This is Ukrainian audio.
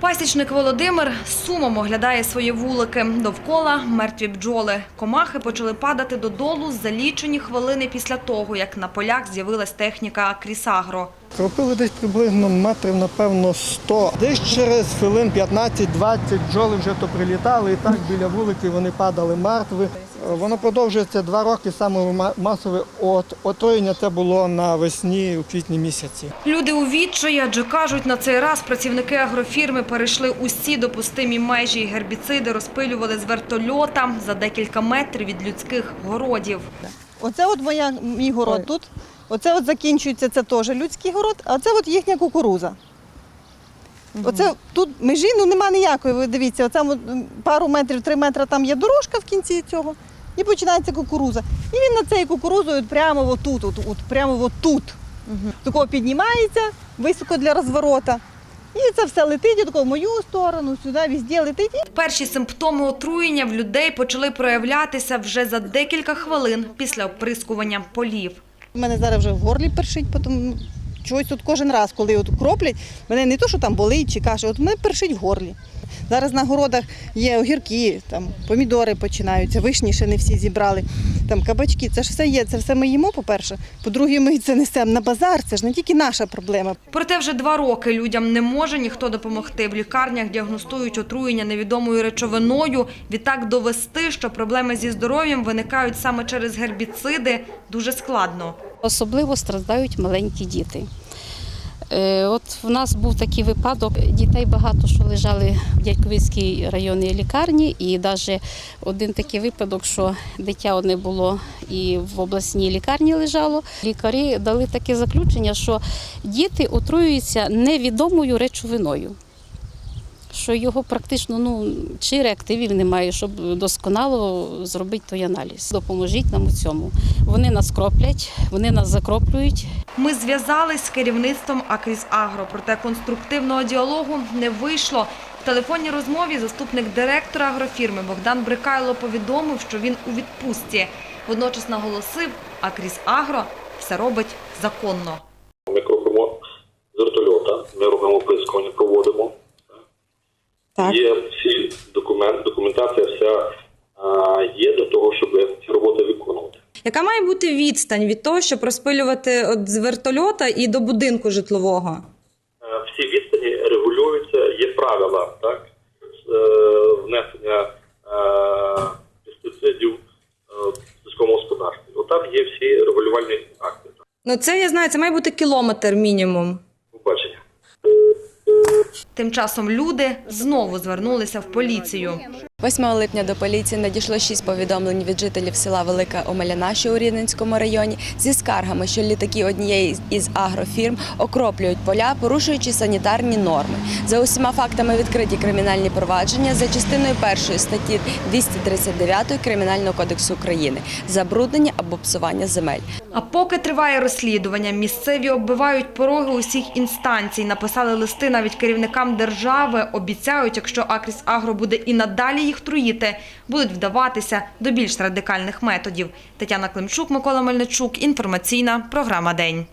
Пасічник Володимир сумом оглядає свої вулики. Довкола мертві бджоли. Комахи почали падати додолу за лічені хвилини після того, як на полях з'явилась техніка Крісагро. Кропили десь приблизно метрів, напевно, 100. Десь через хвилин 15-20 бджоли вже то прилітали, і так біля вуликів вони падали мертві. Воно продовжується два роки. Саме масове от, отруєння це було навесні у квітні місяці. Люди у відчаї, адже кажуть, на цей раз працівники агрофірми перейшли усі допустимі межі і гербіциди розпилювали з вертольота за декілька метрів від людських городів. Оце от моя, мій город тут. Оце от закінчується, це теж людський город, а це от їхня кукуруза. Оце тут межі ну, нема ніякої. Ви дивіться, оце пару метрів, три метри там є дорожка в кінці цього, і починається кукуруза. І він над цією кукурузою прямо отут, от, от, прямо отут. Такого піднімається високо для розворота. І це все летить тако в мою сторону, сюди, везде летить. Перші симптоми отруєння в людей почали проявлятися вже за декілька хвилин після оприскування полів. У мене зараз вже в горлі першить, потім чогось тут кожен раз, коли от кроплять, мене не то, що там болить чи каже, от мене першить в горлі. Зараз на городах є огірки, там помідори починаються, вишні ще не всі зібрали, там кабачки. Це ж все є. Це все ми їмо, по-перше. По-друге, ми це несемо на базар. Це ж не тільки наша проблема. Проте вже два роки людям не може ніхто допомогти. В лікарнях діагностують отруєння невідомою речовиною. Відтак довести, що проблеми зі здоров'ям виникають саме через гербіциди, дуже складно. Особливо страждають маленькі діти. Е, От в нас був такий випадок. Дітей багато що лежали в Дядьковицькій районній лікарні, і навіть один такий випадок, що дитя одне було і в обласній лікарні лежало. Лікарі дали таке заключення, що діти отруюються невідомою речовиною. Що його практично ну, чи реактивів немає, щоб досконало зробити той аналіз. Допоможіть нам у цьому. Вони нас кроплять, вони нас закроплюють, Ми зв'язались з керівництвом Акріс Агро, проте конструктивного діалогу не вийшло. В телефонній розмові заступник директора агрофірми Богдан Брикайло повідомив, що він у відпустці. Водночас наголосив, Акріс Агро все робить законно. Ми кропимо з вертольота, ми робимо оприскування, проводимо. Так. Є всі документ, документація вся а, є для того, щоб ці роботи виконувати. Яка має бути відстань від того, щоб розпилювати от з вертольота і до будинку житлового? Е, Всі відстані регулюються, є правила так, е, внесення е, пестицидів в сільському господарстві. Отам є всі регулювальні акти. Ну це я знаю, це має бути кілометр мінімум. Тим часом люди знову звернулися в поліцію. 8 липня до поліції надійшло шість повідомлень від жителів села Велика Омеляна, що у Рівненському районі, зі скаргами, що літаки однієї із агрофірм окроплюють поля, порушуючи санітарні норми. За усіма фактами відкриті кримінальні провадження за частиною першої статті 239 Кримінального кодексу України забруднення або псування земель. А поки триває розслідування, місцеві оббивають пороги усіх інстанцій, написали листи навіть керівникам держави, обіцяють, якщо Акріс Агро буде і надалі їх труїти, будуть вдаватися до більш радикальних методів. Тетяна Климчук, Микола Мельничук, інформаційна програма «День».